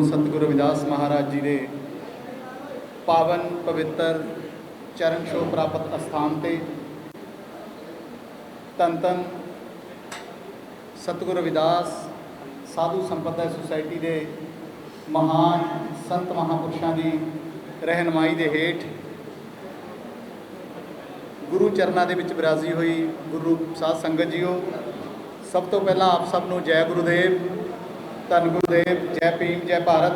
ਗੁਰੂ ਸਤਿਗੁਰੂ ਰਵਿਦਾਸ ਮਹਾਰਾਜ ਜੀ ਦੇ ਪਾਵਨ ਪਵਿੱਤਰ ਚਰਨ ਛੋਹ ਪ੍ਰਾਪਤ ਅਸਥਾਨ ਤੇ ਤਨ ਤਨ ਸਤਿਗੁਰੂ ਰਵਿਦਾਸ ਸਾਧੂ ਸੰਪਦਾ ਸੁਸਾਇਟੀ ਦੇ ਮਹਾਨ ਸੰਤ ਮਹਾਪੁਰਸ਼ਾਂ ਦੀ ਰਹਿਨਮਾਈ ਦੇ ਹੇਠ। ਗੁਰੂ ਚਰਨਾਂ ਦੇ ਵਿੱਚ ਬਿਰਾਜੀ ਹੋਈ ਗੁਰੂ ਸਾਧ ਸੰਗਤ ਜੀਓ। ਸਭ ਤੋਂ ਪਹਿਲਾਂ ਆਪ ਸਭ ਨੂੰ ਜੈ ਗੁਰੂਦੇਵ। ਧੰਨ ਗੁਰੂਦੇਵ, ਜੈ ਭੀਮ, ਜੈ ਭਾਰਤ।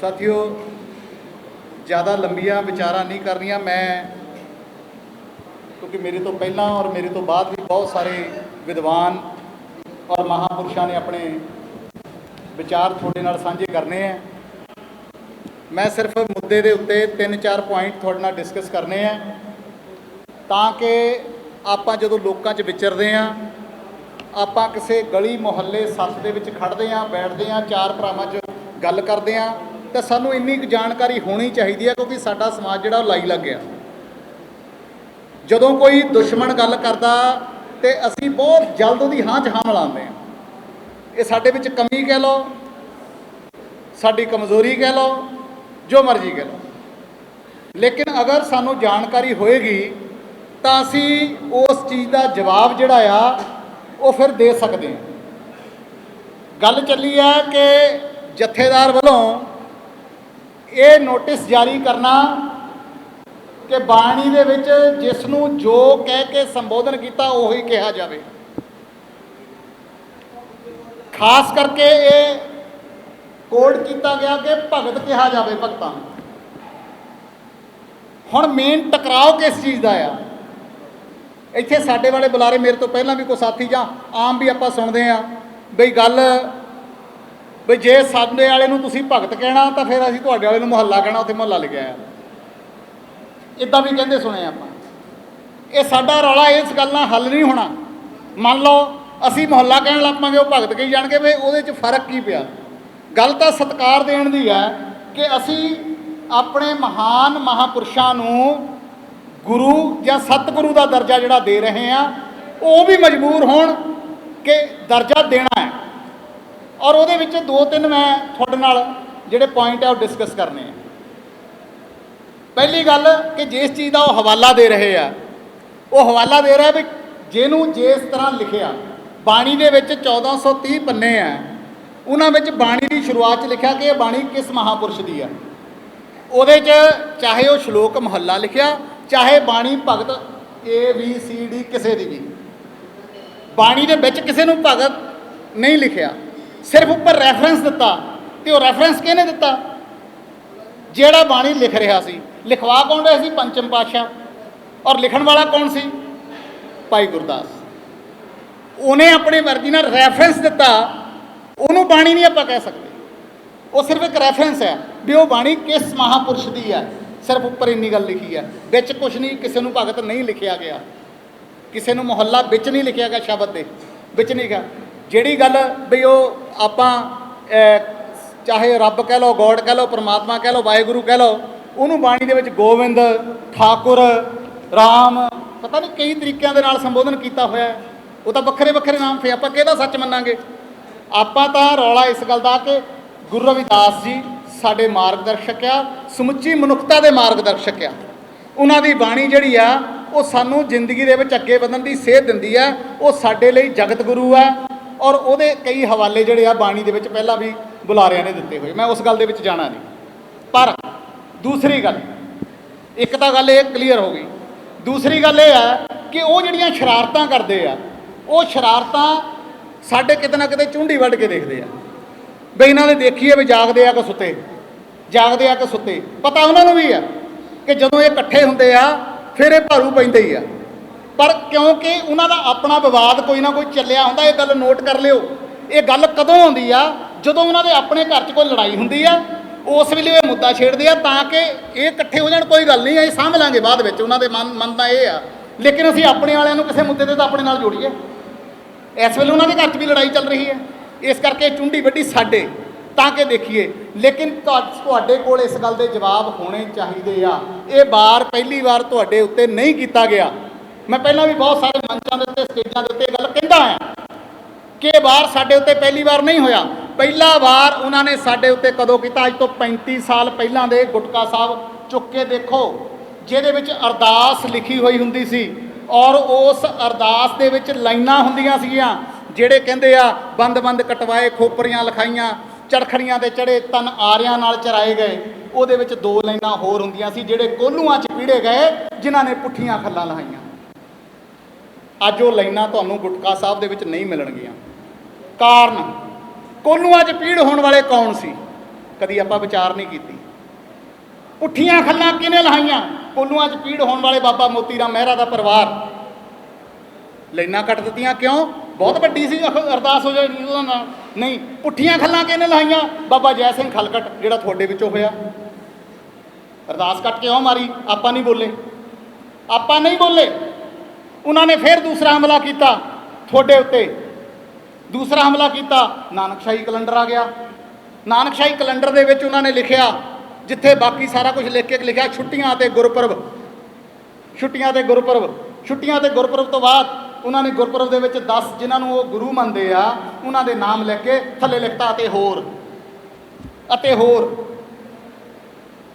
ਸਾਥੀਓ, ਜ਼ਿਆਦਾ ਲੰਬੀਆਂ ਵਿਚਾਰਾਂ ਨਹੀਂ ਕਰਨੀਆਂ। ਮੈਂ, ਕਿਉਂਕਿ ਮੇਰੇ ਤੋਂ ਪਹਿਲਾਂ ਔਰ ਮੇਰੇ ਤੋਂ ਬਾਅਦ ਵੀ ਬਹੁਤ ਸਾਰੇ ਵਿਦਵਾਨ ਔਰ ਮਹਾਪੁਰਸ਼ਾਂ ਨੇ ਆਪਣੇ ਵਿਚਾਰ ਤੁਹਾਡੇ ਨਾਲ ਸਾਂਝੇ ਕਰਨੇ ਆ। ਮੈਂ ਸਿਰਫ ਮੁੱਦੇ ਦੇ ਉੱਤੇ ਤਿੰਨ ਚਾਰ ਪੁਆਇੰਟ ਤੁਹਾਡੇ ਨਾਲ ਡਿਸਕਸ ਕਰਨੇ ਆ, ਤਾਂ ਕਿ ਆਪਾਂ ਜਦੋਂ ਲੋਕਾਂ 'ਚ ਵਿਚਰਦੇ ਆ ਆਪਾਂ ਕਿਸੇ ਗਲੀ, ਮੁਹੱਲੇ ਸੱਥ ਦੇ ਵਿੱਚ ਖੜਦੇ ਆ ਬੈਠਦੇ ਆ ਚਾਰ ਭਰਾਵਾਂ 'ਚ ਗੱਲ ਕਰਦੇ ਆ ਤਾਂ ਸਾਨੂੰ ਇੰਨੀ ਕੁ ਜਾਣਕਾਰੀ ਹੋਣੀ ਚਾਹੀਦੀ ਹੈ ਕਿਉਂਕਿ ਸਾਡਾ ਸਮਾਜ ਜਿਹੜਾ ਉਹ ਲਾਈ ਲੱਗ ਗਿਆ। ਜਦੋਂ ਕੋਈ ਦੁਸ਼ਮਣ ਗੱਲ ਕਰਦਾ ਤੇ ਅਸੀਂ ਬਹੁਤ ਜਲਦ ਉਹਦੀ ਹਾਂ 'ਚ ਹਾਂ ਮਿਲਾਉਂਦੇ ਆ ਇਹ ਸਾਡੇ ਵਿੱਚ ਕਮੀ ਕਹਿ ਲਓ, ਸਾਡੀ ਕਮਜ਼ੋਰੀ ਕਹਿ ਲਓ, ਜੋ ਮਰਜ਼ੀ ਕਹਿ ਲਓ। ਲੇਕਿਨ ਅਗਰ ਸਾਨੂੰ ਜਾਣਕਾਰੀ ਹੋਏਗੀ ਤਾਂ ਅਸੀਂ ਉਸ ਚੀਜ਼ ਦਾ ਜਵਾਬ ਜਿਹੜਾ ਆ ਉਹ ਫਿਰ ਦੇ ਸਕਦੇ ਹਾਂ ਗੱਲ ਚੱਲੀ ਹੈ ਕਿ ਜਥੇਦਾਰ ਵੱਲੋਂ ਇਹ ਨੋਟਿਸ ਜਾਰੀ ਕਰਨਾ ਕਿ ਬਾਣੀ ਦੇ ਵਿੱਚ ਜਿਸ ਨੂੰ ਜੋ ਕਹਿ ਕੇ ਸੰਬੋਧਨ ਕੀਤਾ ਉਹੀ ਕਿਹਾ ਜਾਵੇ। ਖਾਸ ਕਰਕੇ ਇਹ ਕੋਡ ਕੀਤਾ ਗਿਆ ਕਿ ਭਗਤ ਕਿਹਾ ਜਾਵੇ ਭਗਤਾਂ ਨੂੰ। ਹੁਣ ਮੇਨ ਟਕਰਾਓ ਕਿਸ ਚੀਜ਼ ਦਾ ਆ? ਇੱਥੇ ਸਾਡੇ ਵਾਲੇ ਬੁਲਾਰੇ ਮੇਰੇ ਤੋਂ ਪਹਿਲਾਂ ਵੀ ਕੋਈ ਸਾਥੀ ਜਾਂ ਆਮ ਵੀ ਆਪਾਂ ਸੁਣਦੇ ਆ ਬਈ ਗੱਲ ਬਈ ਜੇ ਸਾਡੇ ਵਾਲੇ ਨੂੰ ਤੁਸੀਂ ਭਗਤ ਕਹਿਣਾ ਤਾਂ ਫਿਰ ਅਸੀਂ ਤੁਹਾਡੇ ਵਾਲੇ ਨੂੰ ਮੁਹੱਲਾ ਕਹਿਣਾ, ਉੱਥੇ ਮੁਹੱਲਾ ਲਿਖਿਆ ਆ ਇਦਾਂ ਵੀ ਕਹਿੰਦੇ ਸੁਣੇ ਆਪਾਂ। ਇਹ ਸਾਡਾ ਰੌਲਾ ਇਸ ਗੱਲ ਨਾਲ ਹੱਲ ਨਹੀਂ ਹੋਣਾ। ਮੰਨ ਲਓ ਅਸੀਂ ਮੁਹੱਲਾ ਕਹਿਣ ਲੱਗ ਪਾਂਗੇ ਉਹ ਭਗਤ ਕਹੀ ਜਾਣਗੇ ਵੀ ਉਹਦੇ 'ਚ ਫ਼ਰਕ ਕੀ ਪਿਆ। ਗੱਲ ਤਾਂ ਸਤਕਾਰ ਦੇਣ ਦੀ ਹੈ ਕਿ ਅਸੀਂ ਆਪਣੇ ਮਹਾਨ ਮਹਾਪੁਰਸ਼ਾਂ ਨੂੰ ਗੁਰੂ ਜਾਂ ਸਤਿਗੁਰੂ ਦਾ ਦਰਜਾ ਜਿਹੜਾ ਦੇ ਰਹੇ ਆ, ਉਹ ਵੀ ਮਜਬੂਰ ਹੋਣ ਕਿ ਦਰਜਾ ਦੇਣਾ ਹੈ। ਔਰ ਉਹਦੇ ਵਿੱਚ ਦੋ ਤਿੰਨ ਮੈਂ ਤੁਹਾਡੇ ਨਾਲ ਜਿਹੜੇ ਪੁਆਇੰਟ ਆ ਉਹ ਡਿਸਕਸ ਕਰਨੇ ਆ। ਪਹਿਲੀ ਗੱਲ ਕਿ ਜਿਸ ਚੀਜ਼ ਦਾ ਉਹ ਹਵਾਲਾ ਦੇ ਰਹੇ ਆ, ਉਹ ਹਵਾਲਾ ਦੇ ਰਿਹਾ ਵੀ ਜਿਹਨੂੰ ਜਿਸ ਤਰ੍ਹਾਂ ਲਿਖਿਆ, ਬਾਣੀ ਦੇ ਵਿੱਚ 1430 ਪੰਨੇ ਆ, ਉਹਨਾਂ ਵਿੱਚ ਬਾਣੀ ਦੀ ਸ਼ੁਰੂਆਤ 'ਚ ਲਿਖਿਆ ਕਿ ਇਹ ਬਾਣੀ ਕਿਸ ਮਹਾਪੁਰਸ਼ ਦੀ ਆ। ਉਹਦੇ 'ਚ ਚਾਹੇ ਉਹ ਸ਼ਲੋਕ ਮਹੱਲਾ ਲਿਖਿਆ ਚਾਹੇ ਬਾਣੀ ਭਗਤ ਏ ਬੀ ਸੀ ਡੀ ਕਿਸੇ ਦੀ ਵੀ। ਬਾਣੀ ਦੇ ਵਿੱਚ ਕਿਸੇ ਨੂੰ ਭਗਤ ਨਹੀਂ ਲਿਖਿਆ। ਸਿਰਫ ਉੱਪਰ ਰੈਫਰੈਂਸ ਦਿੱਤਾ ਤੇ ਉਹ ਰੈਫਰੈਂਸ ਕਿਹਨੇ ਦਿੱਤਾ? ਜਿਹੜਾ ਬਾਣੀ ਲਿਖ ਰਿਹਾ ਸੀ। ਲਿਖਵਾ ਕੌਣ ਰਿਹਾ ਸੀ? ਪੰਚਮ ਪਾਤਸ਼ਾਹ। ਔਰ ਲਿਖਣ ਵਾਲਾ ਕੌਣ ਸੀ? ਭਾਈ ਗੁਰਦਾਸ। ਉਹਨੇ ਆਪਣੀ ਮਰਜ਼ੀ ਨਾਲ ਰੈਫਰੈਂਸ ਦਿੱਤਾ। ਉਹਨੂੰ ਬਾਣੀ ਨਹੀਂ ਆਪਾਂ ਕਹਿ ਸਕਦੇ। ਉਹ ਸਿਰਫ ਇੱਕ ਰੈਫਰੈਂਸ ਹੈ ਵੀ ਉਹ ਬਾਣੀ ਕਿਸ ਮਹਾਪੁਰਸ਼ ਦੀ ਹੈ। ਸਿਰਫ ਉੱਪਰ ਇੰਨੀ ਗੱਲ ਲਿਖੀ ਹੈ। ਵਿੱਚ ਕੁਝ ਨਹੀਂ ਕਿਸੇ ਨੂੰ ਭਗਤ ਨਹੀਂ ਲਿਖਿਆ ਗਿਆ। ਕਿਸੇ ਨੂੰ ਮੁਹੱਲਾ ਵਿੱਚ ਨਹੀਂ ਲਿਖਿਆ ਗਿਆ ਸ਼ਬਦ ਦੇ। ਵਿੱਚ ਨਹੀਂ ਗਿਆ। ਜਿਹੜੀ ਗੱਲ ਵੀ ਉਹ ਆਪਾਂ ਅਹ, ਚਾਹੇ ਰੱਬ ਕਹਿ ਲਓ ਗੋਡ ਕਹਿ ਲਓ ਪ੍ਰਮਾਤਮਾ ਕਹਿ ਲਓ ਵਾਹਿਗੁਰੂ ਕਹਿ ਲਓ ਉਹਨੂੰ ਬਾਣੀ ਦੇ ਵਿੱਚ ਗੋਬਿੰਦ ਠਾਕੁਰ ਰਾਮ ਪਤਾ ਨਹੀਂ ਕਈ ਤਰੀਕਿਆਂ ਦੇ ਨਾਲ ਸੰਬੋਧਨ ਕੀਤਾ ਹੋਇਆ ਹੈ। ਉਹ ਤਾਂ ਵੱਖਰੇ ਵੱਖਰੇ ਨਾਮ ਫੇ ਆਪਾਂ ਕਿਹਦਾ ਸੱਚ ਮੰਨਾਂਗੇ? ਆਪਾਂ ਤਾਂ ਰੌਲਾ ਇਸ ਗੱਲ ਦਾ ਕਿ ਗੁਰੂ ਰਵਿਦਾਸ ਜੀ ਸਾਡੇ ਮਾਰਗਦਰਸ਼ਕ ਆ, ਸਮੁੱਚੀ ਮਨੁੱਖਤਾ ਦੇ ਮਾਰਗਦਰਸ਼ਕ ਆ। ਉਹਨਾਂ ਦੀ ਬਾਣੀ ਜਿਹੜੀ ਆ, ਉਹ ਸਾਨੂੰ ਜ਼ਿੰਦਗੀ ਦੇ ਵਿੱਚ ਅੱਗੇ ਵਧਣ ਦੀ ਸੇਧ ਦਿੰਦੀ ਆ। ਉਹ ਸਾਡੇ ਲਈ ਜਗਤ ਗੁਰੂ ਆ ਔਰ ਉਹਦੇ ਕਈ ਹਵਾਲੇ ਜਿਹੜੇ ਆ, ਬਾਣੀ ਦੇ ਵਿੱਚ ਪਹਿਲਾਂ ਵੀ ਬੁਲਾਰਿਆਂ ਨੇ ਦਿੱਤੇ ਹੋਏ। ਮੈਂ ਉਸ ਗੱਲ ਦੇ ਵਿੱਚ ਜਾਣਾ ਨਹੀਂ। ਪਰ ਦੂਸਰੀ ਗੱਲ, ਇੱਕ ਤਾਂ ਗੱਲ ਇਹ ਕਲੀਅਰ ਹੋ ਗਈ। ਦੂਸਰੀ ਗੱਲ ਇਹ ਆ ਕਿ ਉਹ ਜਿਹੜੀਆਂ ਸ਼ਰਾਰਤਾਂ ਕਰਦੇ ਆ, ਉਹ ਸ਼ਰਾਰਤਾਂ ਸਾਡੇ ਕਿਤੇ ਨਾ ਕਿਤੇ ਚੁੰਡੀ ਵੱਢ ਕੇ ਦੇਖਦੇ ਆ। ਵੀ ਇਹਨਾਂ ਦੇ ਦੇਖੀਏ ਵੀ ਜਾਗਦੇ ਆ ਕਿ ਸੁੱਤੇ। ਜਾਗਦੇ ਆ ਕਿ ਸੁੱਤੇ। ਪਤਾ ਉਹਨਾਂ ਨੂੰ ਵੀ ਆ ਕਿ ਜਦੋਂ ਇਹ ਇਕੱਠੇ ਹੁੰਦੇ ਆ, ਫਿਰ ਇਹ ਭਾਰੂ ਪੈਂਦੇ ਹੀ ਆ। ਪਰ ਕਿਉਂਕਿ ਉਹਨਾਂ ਦਾ ਆਪਣਾ ਵਿਵਾਦ ਕੋਈ ਨਾ ਕੋਈ ਚੱਲਿਆ ਹੁੰਦਾ, ਇਹ ਗੱਲ ਨੋਟ ਕਰ ਲਿਓ। ਇਹ ਗੱਲ ਕਦੋਂ ਆਉਂਦੀ ਆ? ਜਦੋਂ ਉਹਨਾਂ ਦੇ ਆਪਣੇ ਘਰ 'ਚ ਕੋਈ ਲੜਾਈ ਹੁੰਦੀ ਆ, ਉਸ ਵੇਲੇ ਇਹ ਮੁੱਦਾ ਛੇੜਦੇ ਆ ਤਾਂ ਕਿ ਇਹ ਇਕੱਠੇ ਹੋ ਜਾਣ, ਕੋਈ ਗੱਲ ਨਹੀਂ, ਅਸੀਂ ਸਾਂਭ ਲਾਂਗੇ ਬਾਅਦ ਵਿੱਚ। ਉਹਨਾਂ ਦੇ ਮਨ ਮਨ ਦਾ ਇਹ ਆ। ਲੇਕਿਨ ਅਸੀਂ ਆਪਣੇ ਵਾਲਿਆਂ ਨੂੰ ਕਿਸੇ ਮੁੱਦੇ ਤੇ ਤਾਂ ਆਪਣੇ ਨਾਲ ਜੋੜੀਏ। ਇਸ ਵੇਲੇ ਉਹਨਾਂ ਦੇ ਘਰ 'ਚ ਵੀ ਲੜਾਈ ਚੱਲ ਰਹੀ ਹੈ ਇਸ ਕਰਕੇ ਚੁੰਡੀ ਵੱਡੀ ਸਾਡੇ, ਤਾਂ ਕਿ ਦੇਖੀਏ। ਲੇਕਿਨ ਤੁਹਾ- ਤੁਹਾਡੇ ਕੋਲ ਇਸ ਗੱਲ ਦੇ ਜਵਾਬ ਹੋਣੇ ਚਾਹੀਦੇ ਆ। ਇਹ ਵਾਰ ਪਹਿਲੀ ਵਾਰ ਤੁਹਾਡੇ ਉੱਤੇ ਨਹੀਂ ਕੀਤਾ ਗਿਆ। ਮੈਂ ਪਹਿਲਾਂ ਵੀ ਬਹੁਤ ਸਾਰੇ ਮੰਚਾਂ ਦੇ ਉੱਤੇ, ਸਟੇਜਾਂ ਦੇ ਉੱਤੇ ਗੱਲ ਕਹਿੰਦਾ ਆ ਕਿ ਇਹ ਵਾਰ ਸਾਡੇ ਉੱਤੇ ਪਹਿਲੀ ਵਾਰ ਨਹੀਂ ਹੋਇਆ। ਪਹਿਲਾ ਵਾਰ ਉਹਨਾਂ ਨੇ ਸਾਡੇ ਉੱਤੇ ਕਦੋਂ ਕੀਤਾ? ਅੱਜ ਤੋਂ 35 ਸਾਲ ਪਹਿਲਾਂ ਦੇ ਗੁਟਕਾ ਸਾਹਿਬ ਚੁੱਕ ਕੇ ਦੇਖੋ, ਜਿਹਦੇ ਵਿੱਚ ਅਰਦਾਸ ਲਿਖੀ ਹੋਈ ਹੁੰਦੀ ਸੀ। ਔਰ ਉਸ ਅਰਦਾਸ ਦੇ ਵਿੱਚ ਲਾਈਨਾਂ ਹੁੰਦੀਆਂ ਸੀਗੀਆਂ। ਜਿਹੜੇ ਕਹਿੰਦੇ ਆ ਬੰਦ-ਬੰਦ ਕਟਵਾਏ, ਖੋਪਰੀਆਂ ਲਿਖਾਈਆਂ, ਚੜਖੜੀਆਂ ਦੇ ਚੜੇ ਤਨ ਆਰਿਆਂ ਨਾਲ ਚਰਾਏ ਗਏ। ਉਹਦੇ ਵਿੱਚ ਦੋ ਲਾਈਨਾਂ ਹੋਰ ਹੁੰਦੀਆਂ ਸੀ, ਜਿਹੜੇ ਕੋਲੂਆਂ 'ਚ ਪੀੜੇ ਗਏ, ਜਿਨ੍ਹਾਂ ਨੇ ਪੁੱਠੀਆਂ ਖੱਲਾਂ ਲਹਾਈਆਂ। ਅੱਜ ਉਹ ਲਾਈਨਾਂ ਤੁਹਾਨੂੰ ਗੁਟਕਾ ਸਾਹਿਬ ਦੇ ਵਿੱਚ ਨਹੀਂ ਮਿਲਣਗੀਆਂ। ਕਾਰਨ ਕੋਲੂਆਂ 'ਚ ਪੀੜ ਹੋਣ ਵਾਲੇ ਕੌਣ ਸੀ? ਕਦੀ ਆਪਾਂ ਵਿਚਾਰ ਨਹੀਂ ਕੀਤੀ। ਪੁੱਠੀਆਂ ਖੱਲਾਂ ਕਿਹਨੇ ਲਹਾਈਆਂ? ਕੋਲੂਆਂ 'ਚ ਪੀੜ ਹੋਣ ਵਾਲੇ ਬਾਬਾ ਮੋਤੀ ਰਾਮ ਮਹਿਰਾ ਦਾ ਪਰਿਵਾਰ। ਲਾਈਨਾਂ ਕੱਟ ਦਿੱਤੀਆਂ ਕਿਉਂ? ਬਹੁਤ ਵੱਡੀ ਸੀ ਅਖ- ਅਰਦਾਸ ਹੋ ਜਾਣੀ ਉਹਦਾ ਨਾਲ ਨਹੀਂ, ਪੁੱਠੀਆਂ ਖੱਲਾਂ ਕਿਹਨੇ ਲਹਾਈਆਂ ਬਾਬਾ ਜੈ ਸਿੰਘ ਖਲਕਟ, ਜਿਹੜਾ ਤੁਹਾਡੇ ਵਿੱਚੋਂ ਹੋਇਆ। ਅਰਦਾਸ ਕੱਟ ਕੇ ਉਹ ਮਾਰੀ, ਆਪਾਂ ਨਹੀਂ ਬੋਲੇ। ਆਪਾਂ ਨਹੀਂ ਬੋਲੇ। ਉਹਨਾਂ ਨੇ ਫਿਰ ਦੂਸਰਾ ਹਮਲਾ ਕੀਤਾ ਤੁਹਾਡੇ ਉੱਤੇ। ਦੂਸਰਾ ਹਮਲਾ ਕੀਤਾ, ਨਾਨਕਸ਼ਾਹੀ ਕੈਲੰਡਰ ਆ ਗਿਆ। ਨਾਨਕਸ਼ਾਹੀ ਕੈਲੰਡਰ ਦੇ ਵਿੱਚ ਉਹਨਾਂ ਨੇ ਲਿਖਿਆ, ਜਿੱਥੇ ਬਾਕੀ ਸਾਰਾ ਕੁਝ ਲਿਖ ਕੇ ਲਿਖਿਆ, ਛੁੱਟੀਆਂ ਤੇ ਗੁਰਪੁਰਬ। ਛੁੱਟੀਆਂ ਤੇ ਗੁਰਪੁਰਬ। ਛੁੱਟੀਆਂ ਤੇ ਗੁਰਪੁਰਬ ਤੋਂ ਬਾਅਦ ਉਹਨਾਂ ਨੇ ਗੁਰਪੁਰਬ ਦੇ ਵਿੱਚ 10 ਜਿਨ੍ਹਾਂ ਨੂੰ ਉਹ ਗੁਰੂ ਮੰਨਦੇ ਆ, ਉਹਨਾਂ ਦੇ ਨਾਮ ਲਿਖ ਕੇ ਥੱਲੇ ਲਿਖਤਾ ਅਤੇ ਹੋਰ। ਅਤੇ ਹੋਰ।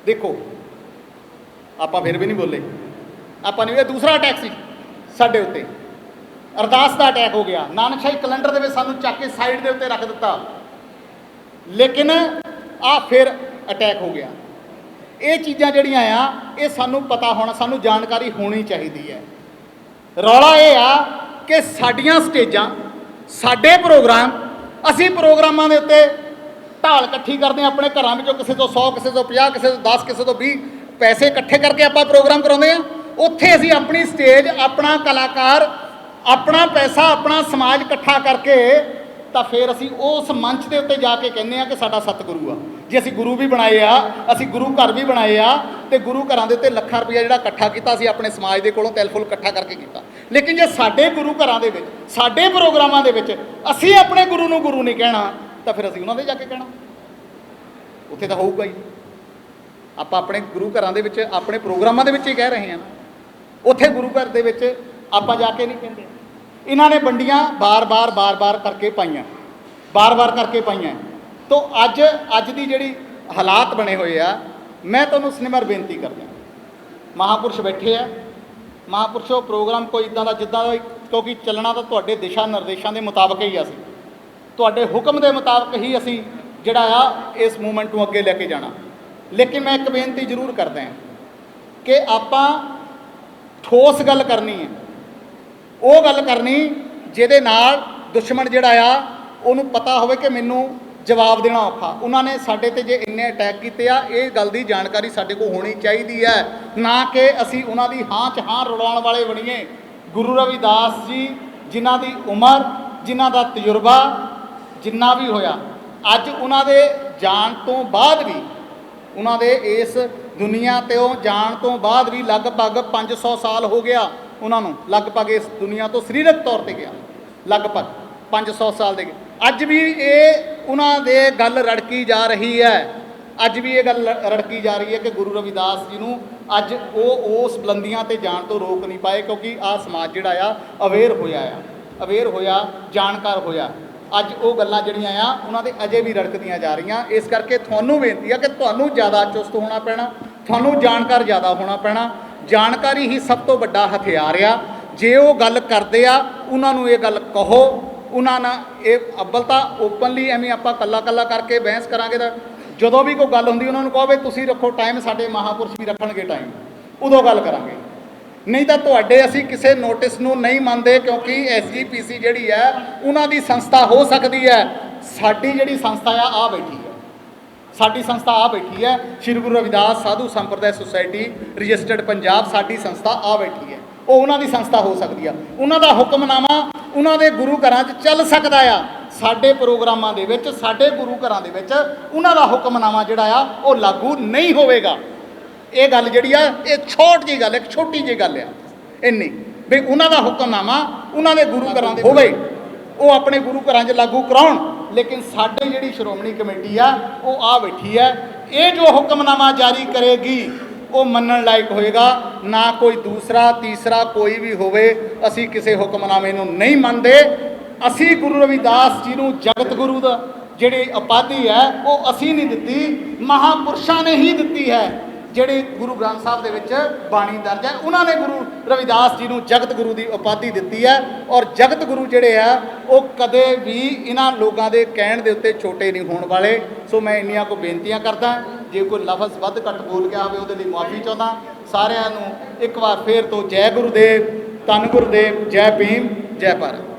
ਦੇਖੋ, ਆਪਾਂ ਫਿਰ ਵੀ ਨਹੀਂ ਬੋਲੇ। ਆਪਾਂ ਨੇ ਇਹ ਦੂਸਰਾ ਅਟੈਕ ਸੀ ਸਾਡੇ ਉੱਤੇ। ਅਰਦਾਸ ਦਾ ਅਟੈਕ ਹੋ ਗਿਆ। ਨਾਨਕਸ਼ਾਹੀ ਕੈਲੰਡਰ ਦੇ ਵਿੱਚ ਸਾਨੂੰ ਚੱਕ ਕੇ ਸਾਈਡ ਦੇ ਉੱਤੇ ਰੱਖ ਦਿੱਤਾ। ਲੇਕਿਨ ਆ ਫਿਰ ਅਟੈਕ ਹੋ ਗਿਆ। ਇਹ ਚੀਜ਼ਾਂ ਜਿਹੜੀਆਂ ਆ, ਇਹ ਸਾਨੂੰ ਪਤਾ ਹੋਣਾ, ਸਾਨੂੰ ਜਾਣਕਾਰੀ ਹੋਣੀ ਚਾਹੀਦੀ ਹੈ। ਰੌਲਾ ਇਹ ਆ ਕਿ ਸਾਡੀਆਂ ਸਟੇਜਾਂ, ਸਾਡੇ ਪ੍ਰੋਗਰਾਮ, ਅਸੀਂ ਪ੍ਰੋਗਰਾਮਾਂ ਦੇ ਉੱਤੇ ਢਾਲ ਇਕੱਠੀ ਕਰਦੇ ਹਾਂ ਆਪਣੇ ਘਰਾਂ ਵਿੱਚੋਂ ਕਿਸੇ ਤੋਂ 100 ਕਿਸੇ ਤੋਂ 50 ਕਿਸੇ ਤੋਂ 10 ਕਿਸੇ ਤੋਂ 20 ਪੈਸੇ ਇਕੱਠੇ ਕਰਕੇ ਆਪਾਂ ਪ੍ਰੋਗਰਾਮ ਕਰਾਉਂਦੇ ਆ ਉੱਥੇ ਅਸੀਂ ਆਪਣੀ ਸਟੇਜ, ਆਪਣਾ ਕਲਾਕਾਰ, ਆਪਣਾ ਪੈਸਾ, ਆਪਣਾ ਸਮਾਜ ਇਕੱਠਾ ਕਰਕੇ ਤਾਂ ਫਿਰ ਅਸੀਂ ਉਸ ਮੰਚ ਦੇ ਉੱਤੇ ਜਾ ਕੇ ਕਹਿੰਦੇ ਆ ਕਿ ਸਾਡਾ ਸਤਿਗੁਰੂ ਆ। ਜੇ ਅਸੀਂ ਗੁਰੂ ਵੀ ਬਣਾਏ ਆ, ਅਸੀਂ ਗੁਰੂ ਘਰ ਵੀ ਬਣਾਏ ਆ, ਤੇ ਗੁਰੂ ਘਰਾਂ ਦੇ ਉੱਤੇ ਲੱਖਾਂ ਰੁਪਇਆ ਜਿਹੜਾ ਇਕੱਠਾ ਕੀਤਾ ਸੀ ਆਪਣੇ ਸਮਾਜ ਦੇ ਕੋਲੋਂ ਤਿਲ ਇਕੱਠਾ ਕਰਕੇ ਕੀਤਾ। ਲੇਕਿਨ ਜੇ ਸਾਡੇ ਗੁਰੂ ਘਰਾਂ ਦੇ ਵਿੱਚ, ਸਾਡੇ ਪ੍ਰੋਗਰਾਮਾਂ ਦੇ ਵਿੱਚ ਅਸੀਂ ਆਪਣੇ ਗੁਰੂ ਨੂੰ ਗੁਰੂ ਨਹੀਂ ਕਹਿਣਾ, ਤਾਂ ਫਿਰ ਅਸੀਂ ਉਹਨਾਂ ਦੇ ਜਾ ਕੇ ਕਹਿਣਾ। ਉੱਥੇ ਤਾਂ ਹੋਊਗਾ ਹੀ। ਆਪਾਂ ਆਪਣੇ ਗੁਰੂ ਘਰਾਂ ਦੇ ਵਿੱਚ, ਆਪਣੇ ਪ੍ਰੋਗਰਾਮਾਂ ਦੇ ਵਿੱਚ ਹੀ ਕਹਿ ਰਹੇ ਹਾਂ। ਉੱਥੇ ਗੁਰੂ ਘਰ ਦੇ ਵਿੱਚ ਆਪਾਂ ਜਾ ਕੇ ਨਹੀਂ ਕਹਿੰਦੇ। ਇਹਨਾਂ ਨੇ ਵੰਡੀਆਂ ਬਾਰ-ਬਾਰ ਬਾਰ-ਬਾਰ ਕਰਕੇ ਪਾਈਆਂ। ਬਾਰ-ਬਾਰ ਕਰਕੇ ਪਾਈਆਂ। ਤੋਂ ਅੱਜ ਅੱਜ ਦੀ ਜਿਹੜੀ ਹਾਲਾਤ ਬਣੇ ਹੋਏ ਆ, ਮੈਂ ਤੁਹਾਨੂੰ ਸਿਨੇਮਰ ਬੇਨਤੀ ਕਰਦਾ ਮਹਾਪੁਰਸ਼ ਬੈਠੇ ਆ। ਮਹਾਪੁਰਸ਼ੋ ਪ੍ਰੋਗਰਾਮ ਕੋਈ ਇਦਾਂ ਦਾ, ਜਿੱਦਾਂ ਦਾ ਕਿਉਂਕਿ ਚੱਲਣਾ ਤਾਂ ਤੁਹਾਡੇ ਦਿਸ਼ਾ ਨਿਰਦੇਸ਼ਾਂ ਦੇ ਮੁਤਾਬਕ ਹੀ ਆ ਅਸੀਂ। ਤੁਹਾਡੇ ਹੁਕਮ ਦੇ ਮੁਤਾਬਕ ਹੀ ਅਸੀਂ ਜਿਹੜਾ ਆ, ਇਸ ਮੂਵਮੈਂਟ ਨੂੰ ਅੱਗੇ ਲੈ ਕੇ ਜਾਣਾ। ਲੇਕਿਨ ਮੈਂ ਇੱਕ ਬੇਨਤੀ ਜ਼ਰੂਰ ਕਰਦਾ ਹਾਂ ਕਿ ਆਪਾਂ ਠੋਸ ਗੱਲ ਕਰਨੀ ਹੈ। ਉਹ ਗੱਲ ਕਰਨੀ ਜਿਹਦੇ ਨਾਲ ਦੁਸ਼ਮਣ ਜਿਹੜਾ ਆ, ਉਹਨੂੰ ਪਤਾ ਹੋਵੇ ਕਿ ਮੈਨੂੰ ਜਵਾਬ ਦੇਣਾ ਔਖਾ। ਉਹਨਾਂ ਨੇ ਸਾਡੇ ਤੇ ਜੇ ਇੰਨੇ ਅਟੈਕ ਕੀਤੇ ਆ, ਇਹ ਗੱਲ ਦੀ ਜਾਣਕਾਰੀ ਸਾਡੇ ਕੋਲ ਹੋਣੀ ਚਾਹੀਦੀ ਹੈ। ਨਾ ਕਿ ਅਸੀਂ ਉਹਨਾਂ ਦੀ ਹਾਂ ਚ ਹਾਂ ਰੁਲਾਉਣ ਵਾਲੇ ਬਣੀਏ। ਗੁਰੂ ਰਵਿਦਾਸ ਜੀ, ਜਿਨ੍ਹਾਂ ਦੀ ਉਮਰ, ਜਿਨ੍ਹਾਂ ਦਾ ਤਜਰਬਾ, ਜਿੰਨਾ ਵੀ ਹੋਇਆ, ਅੱਜ ਉਹਨਾਂ ਦੇ ਜਾਣ ਤੋਂ ਬਾਅਦ ਵੀ, ਉਹਨਾਂ ਦੇ ਇਸ ਦੁਨੀਆ ਤੋਂ ਜਾਣ ਤੋਂ ਬਾਅਦ ਵੀ ਲਗਭਗ 500 ਸਾਲ ਹੋ ਗਿਆ ਉਹਨਾਂ ਨੂੰ। ਲਗਭਗ ਇਸ ਦੁਨੀਆ ਤੋਂ ਸਰੀਰਕ ਤੌਰ ਤੇ ਗਿਆ। ਲਗਭਗ 500 ਸਾਲ ਦੇ ਗਏ। ਅੱਜ ਵੀ ਇਹ ਉਹਨਾਂ ਦੇ ਗੱਲ ਰੜਕੀ ਜਾ ਰਹੀ ਹੈ। ਅੱਜ ਵੀ ਇਹ ਗੱਲ ਲ- ਰੜਕੀ ਜਾ ਰਹੀ ਹੈ ਕਿ ਗੁਰੂ ਰਵਿਦਾਸ ਜੀ ਨੂੰ ਅੱਜ ਉਹ, ਉਸ ਬੁਲੰਦੀਆਂ ਤੇ ਜਾਣ ਤੋਂ ਰੋਕ ਨਹੀਂ ਪਾਏ ਕਿਉਂਕਿ ਆ ਸਮਾਜ ਜਿਹੜਾ ਆ ਅਵੇਅਰ ਹੋਇਆ ਆ। ਅਵੇਅਰ ਹੋਇਆ, ਜਾਣਕਾਰ ਹੋਇਆ। ਅੱਜ ਉਹ ਗੱਲਾਂ ਜਿਹੜੀਆਂ ਆ, ਉਹਨਾਂ ਦੇ ਅਜੇ ਵੀ ਰੜਕਦੀਆਂ ਜਾ ਰਹੀਆਂ। ਇਸ ਕਰਕੇ ਤੁਹਾਨੂੰ ਬੇਨਤੀ ਆ ਕਿ ਤੁਹਾਨੂੰ ਜ਼ਿਆਦਾ ਚੁਸਤ ਹੋਣਾ ਪੈਣਾ, ਤੁਹਾਨੂੰ ਜਾਣਕਾਰ ਜ਼ਿਆਦਾ ਹੋਣਾ ਪੈਣਾ। ਜਾਣਕਾਰੀ ਹੀ ਸਭ ਤੋਂ ਵੱਡਾ ਹਥਿਆਰ ਆ। ਜੇ ਉਹ ਗੱਲ ਕਰਦੇ ਆ, ਉਹਨਾਂ ਨੂੰ ਇਹ ਗੱਲ ਕਹੋ ਉਹਨਾਂ ਨਾਲ ਇਹ ਅੱਬਲ ਤਾਂ ਓਪਨਲੀ ਐਵੇਂ ਆਪਾਂ ਕੱਲਾ ਕੱਲਾ ਕਰਕੇ ਬਹਿਸ ਕਰਾਂਗੇ ਤਾਂ ਜਦੋਂ ਵੀ ਕੋਈ ਗੱਲ ਹੁੰਦੀ ਉਹਨਾਂ ਨੂੰ ਕਹੋ ਵੀ ਤੁਸੀਂ ਰੱਖੋ ਟਾਈਮ ਸਾਡੇ ਮਹਾਪੁਰਸ਼ ਵੀ ਰੱਖਣਗੇ ਟਾਈਮ ਉਦੋਂ ਗੱਲ ਕਰਾਂਗੇ। ਨਹੀਂ ਤਾਂ ਤੁਹਾਡੇ ਅਸੀਂ ਕਿਸੇ ਨੋਟਿਸ ਨੂੰ ਨਹੀਂ ਮੰਨਦੇ ਕਿਉਂਕਿ ਐਸਜੀਪੀਸੀ ਜਿਹੜੀ ਹੈ, ਉਹਨਾਂ ਦੀ ਸੰਸਥਾ ਹੋ ਸਕਦੀ ਹੈ। ਸਾਡੀ ਜਿਹੜੀ ਸੰਸਥਾ ਆ ਆ ਬੈਠੀ ਹੈ। ਸਾਡੀ ਸੰਸਥਾ ਆ ਬੈਠੀ ਹੈ। ਸ਼੍ਰੀ ਗੁਰੂ ਰਵਿਦਾਸ ਸਾਧੂ ਸੰਪਰਦਾਇ ਸੁਸਾਇਟੀ ਰਜਿਸਟਰਡ ਪੰਜਾਬ ਸਾਡੀ ਸੰਸਥਾ ਆ ਬੈਠੀ ਹੈ। ਉਹ ਉਹਨਾਂ ਦੀ ਸੰਸਥਾ ਹੋ ਸਕਦੀ ਆ। ਉਹਨਾਂ ਦਾ ਹੁਕਮਨਾਮਾ ਉਹਨਾਂ ਦੇ ਗੁਰੂ ਘਰਾਂ 'ਚ ਚੱਲ ਸਕਦਾ ਆ। ਸਾਡੇ ਪ੍ਰੋਗਰਾਮਾਂ ਦੇ ਵਿੱਚ, ਸਾਡੇ ਗੁਰੂ ਘਰਾਂ ਦੇ ਵਿੱਚ ਉਹਨਾਂ ਦਾ ਹੁਕਮਨਾਮਾ ਜਿਹੜਾ ਆ, ਉਹ ਲਾਗੂ ਨਹੀਂ ਹੋਵੇਗਾ। ਇਹ ਗੱਲ ਜਿਹੜੀ ਆ, ਇਹ ਛੋਟ ਜਿਹੀ ਗੱਲ, ਇੱਕ ਛੋਟੀ ਜਿਹੀ ਗੱਲ ਆ। ਇੰਨੀ ਵੀ ਉਹਨਾਂ ਦਾ ਹੁਕਮਨਾਮਾ ਉਹਨਾਂ ਦੇ ਗੁਰੂ ਘਰਾਂ ਦੇ ਹੋਵੇ। ਉਹ ਆਪਣੇ ਗੁਰੂ ਘਰਾਂ 'ਚ ਲਾਗੂ ਕਰਾਉਣ। ਲੇਕਿਨ ਸਾਡੇ ਜਿਹੜੀ ਸ਼੍ਰੋਮਣੀ ਕਮੇਟੀ ਆ, ਉਹ ਆ ਬੈਠੀ ਹੈ ਇਹ ਜੋ ਹੁਕਮਨਾਮਾ ਜਾਰੀ ਕਰੇਗੀ ਉਹ ਮੰਨਣ ਲਾਇਕ ਹੋਏਗਾ, ਨਾ ਕੋਈ ਦੂਸਰਾ, ਤੀਸਰਾ ਕੋਈ ਵੀ ਹੋਵੇ, ਅਸੀਂ ਕਿਸੇ ਹੁਕਮਨਾਮੇ ਨੂੰ ਨਹੀਂ ਮੰਨਦੇ। ਅਸੀਂ ਗੁਰੂ ਰਵਿਦਾਸ ਜੀ ਨੂੰ ਜਗਤ ਗੁਰੂ ਦਾ ਜਿਹੜੀ ਉਪਾਧੀ ਹੈ, ਉਹ ਅਸੀਂ ਨਹੀਂ ਦਿੱਤੀ, ਮਹਾਪੁਰਸ਼ਾਂ ਨੇ ਹੀ ਦਿੱਤੀ ਹੈ। ਜਿਹੜੇ ਗੁਰੂ ਗ੍ਰੰਥ ਸਾਹਿਬ ਦੇ ਵਿੱਚ ਬਾਣੀ ਦਰਜ ਹੈ, ਉਹਨਾਂ ਨੇ ਗੁਰੂ ਰਵਿਦਾਸ ਜੀ ਨੂੰ ਜਗਤ ਗੁਰੂ ਦੀ ਉਪਾਧੀ ਦਿੱਤੀ ਹੈ। ਔਰ ਜਗਤ ਗੁਰੂ ਜਿਹੜੇ ਆ, ਉਹ ਕਦੇ ਵੀ ਇਹਨਾਂ ਲੋਕਾਂ ਦੇ ਕਹਿਣ ਦੇ ਉੱਤੇ ਛੋਟੇ ਨਹੀਂ ਹੋਣ ਵਾਲੇ। ਸੋ ਮੈਂ ਇੰਨੀਆਂ ਕੋ ਬੇਨਤੀਆਂ ਕਰਦਾ। ਜੇ ਕੋਈ ਲਫ਼ਜ਼ ਵੱਧ ਘੱਟ ਬੋਲ ਗਿਆ ਹੋਵੇ ਉਹਦੇ ਲਈ ਮਾਫੀ ਚਾਹੁੰਦਾ। ਸਾਰਿਆਂ ਨੂੰ ਇੱਕ ਵਾਰ ਫੇਰ ਤੋਂ ਜੈ ਗੁਰੂਦੇਵ, ਧੰਨ ਗੁਰੂਦੇਵ, ਜੈ ਭੀਮ, ਜੈ ਭਾਰਤ।